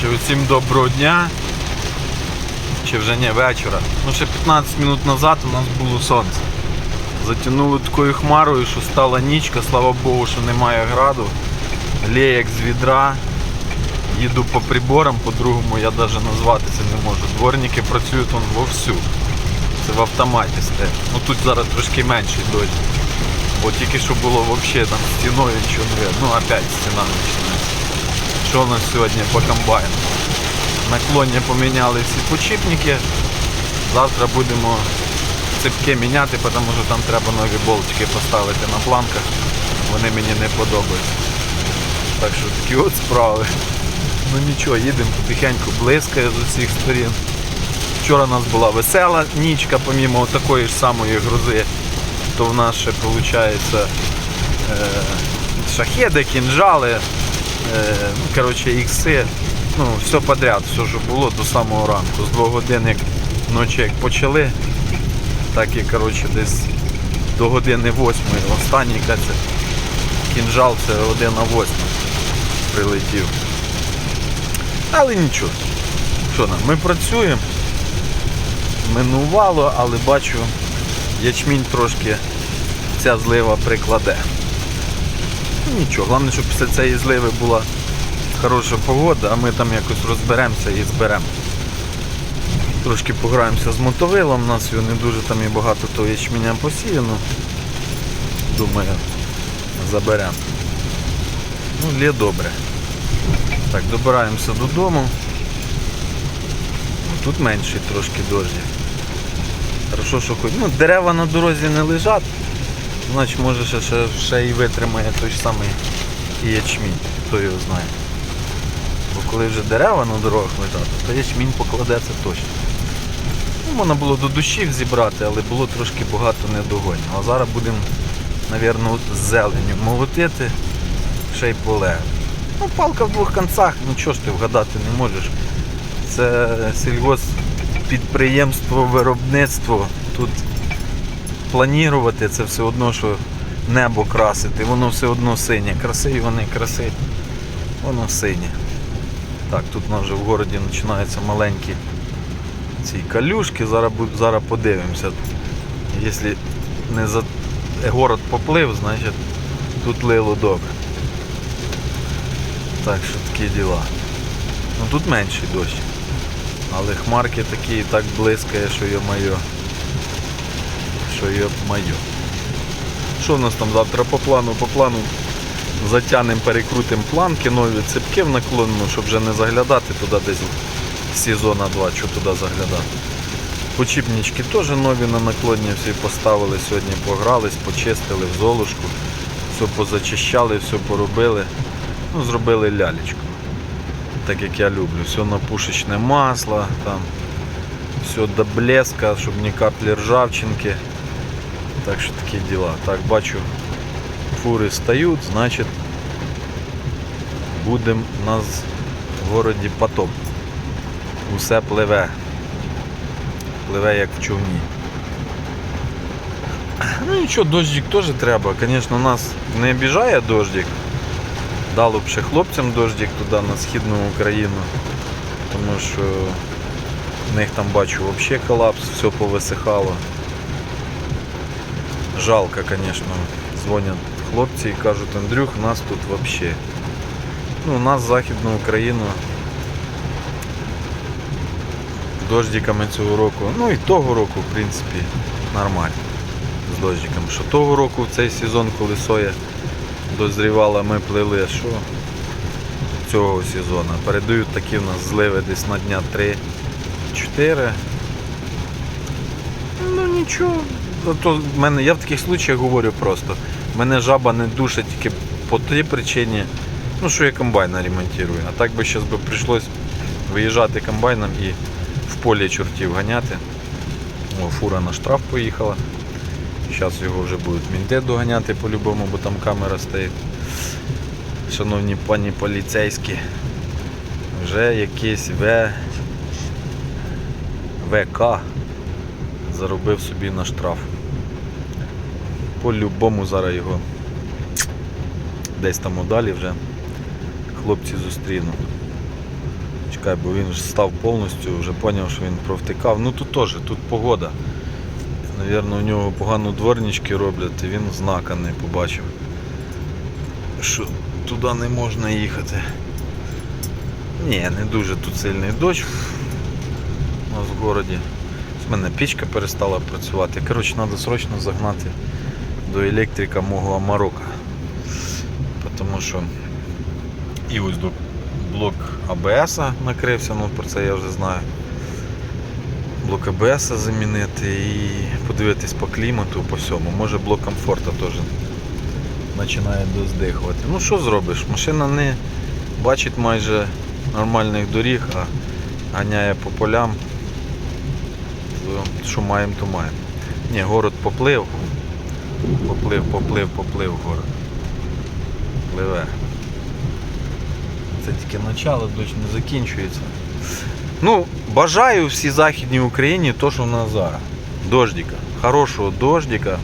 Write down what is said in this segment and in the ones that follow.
Коротше, усім доброго дня. Чи вже не вечора. Ну ще 15 минут назад у нас було сонце. Затягнуло такою хмарою, що стала нічка, слава Богу, що немає граду. Лє як з відра. Їду по приборам, по-другому я навіть назвати це не можу. Дворники працюють вон вовсю. Це в автоматі стоять. Ну тут зараз трошки менший дощ. Бо тільки що було взагалі там стіною нічого не. Ну опять стіна починається. Що у нас сьогодні по комбайну? Наклонні поміняли всі почіпники. Завтра будемо цепки міняти, тому що там треба нові болтики поставити на планках. Вони мені не подобаються. Так що такі от справи. Ну нічого, їдемо потихеньку, блискає з усіх сторін. Вчора у нас була весела нічка, помімо такої ж самої грузи, то в нас ще виходить е, шахеди, кінжали, коротше, ікси, ну, все подряд, все, що було до самого ранку. З двох годин, як ночі як почали, так і коротше, десь до години восьмої. Останній каже, кінжал це година восьма прилетів. Але нічого. Що нам, ми працюємо. Минувало, але бачу, ячмінь трошки ця злива прикладе. Ну, Нічого, головне, щоб після цієї зливи була хороша погода, а ми там якось розберемося і зберемо. Трошки пограємося з мотовилом, у нас його не дуже там і багато того ячменя посіяно. Думаю, заберемо. Ну, лє добре. Так, добираємося додому. Тут менший трошки дощик. Хорошо, що хоч. Ну, дерева на дорозі не лежать, значить може ще, ще, ще і витримає той самий і ячмінь, хто його знає. Бо коли вже дерева на дорогах лежать, то ячмінь покладеться точно. Ну, можна було до душів зібрати, але було трошки багато недогонів. А зараз будемо, мабуть, зеленю молотити, ще й поле. Ну, палка в двох кінцях, нічого ж ти вгадати не можеш. Це сільгоспідприємство, виробництво. Тут планувати це все одно, що небо красити, воно все одно синє. Красиві вони краси, воно синє. Так, тут у нас вже в городі починаються маленькі ці калюшки, зараз, зараз подивимося. Якщо не за город поплив, значить тут лило добре. Так що такі діла. Ну тут менший дощ. Але хмарки такі так блискає, що йо майо. Що йо майо. Що в нас там завтра по плану? По плану затягнемо, перекрутимо планки, нові цепки в наклонну, щоб вже не заглядати туди десь сезона 2, що туди заглядати. Почіпнички теж нові на наклонні всі поставили, сьогодні погрались, почистили в золушку, все позачищали, все поробили. Ну, зробили лялечку. Так як я люблю. Все на пушечне масло, там все до блеска, щоб ні каплі ржавчинки. Так що такі діла. Так, бачу, фури стають, значить будемо у нас в городі потоп. Усе пливе. Пливе як в човні. Ну нічого, дощик теж треба. Звісно, нас не обіжає дощик. Дало б ще хлопцям дощик туди на східну Україну, тому що в них там бачу взагалі колапс, все повисихало. Жалко, звісно, дзвонять хлопці і кажуть, Андрюх, нас тут взагалі. Ну, у нас Західну Україну дождиками цього року, ну і того року, в принципі, нормально з дождиками. Що того року в цей сезон, коли соя дозрівала, ми плили, що цього сезону. Передають такі в нас зливи десь на дня 3-4. Ну нічого. Ну, То мене, я в таких случаях говорю просто. Мене жаба не душить тільки по тій причині, ну що я комбайна ремонтую. А так би зараз би прийшлось виїжджати комбайном і в полі чортів ганяти. О, фура на штраф поїхала. Зараз його вже будуть мінти доганяти по-любому, бо там камера стоїть. Шановні пані поліцейські, вже якийсь В... ВК заробив собі на штраф. По-любому зараз його десь там удалі вже хлопці зустрінуть. Чекай, бо він ж став повністю, вже зрозумів, що він провтикав. Ну тут теж, тут погода. Навірно, у нього погано дворнички роблять, і він знака не побачив. Що туди не можна їхати. Ні, не дуже тут сильний дощ у нас в городі. З мене пічка перестала працювати. Коротше, треба срочно загнати до електрика мого Амарока. Тому що і ось блок АБС накрився, ну про це я вже знаю. Блок АБС замінити і подивитись по клімату, по всьому. Може блок комфорту теж починає доздихувати. Ну що зробиш? Машина не бачить майже нормальних доріг, а ганяє по полям. Що маємо, то маємо. Ні, город поплив. Поплив, поплив, поплив город. Пливе. Це тільки начало, дощ не закінчується. Ну, бажаю всій Західній Україні то, що в нас зараз. Дождика. Хорошого дождика.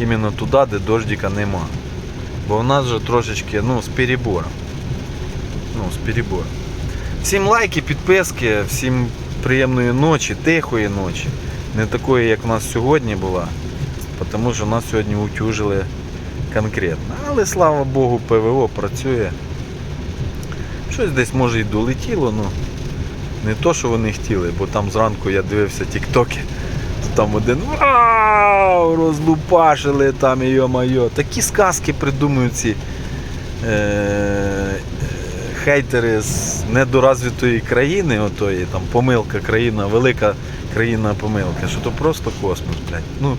Іменно туди, де дождика нема. Бо в нас вже трошечки, ну, з перебором. Ну, з перебором. Всім лайки, підписки, всім приємної ночі, тихої ночі. Не такої, як у нас сьогодні була. Тому що нас сьогодні утюжили конкретно. Але слава Богу, ПВО працює. Щось десь може і долетіло, ну не то, що вони хотіли, бо там зранку я дивився тіктоки. то Там один вау, розлупашили там, йо-майо. Такі сказки придумують ці е- хейтери з недоразвитої країни, отої, там помилка країна, велика країна помилка, що то просто космос, блядь. Ну,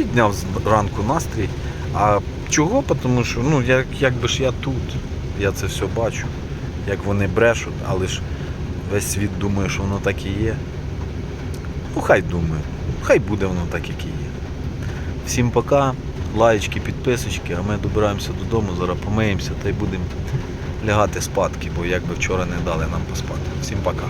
підняв зранку настрій. А чого? Тому що ну, як, якби ж я тут, я це все бачу, як вони брешуть, але ж весь світ думає, що воно так і є. Ну хай думає, хай буде воно так, як і є. Всім пока, лаєчки, підписочки, а ми добираємося додому, зараз помиємося та й будемо лягати спадки, бо якби вчора не дали нам поспати. Всім пока.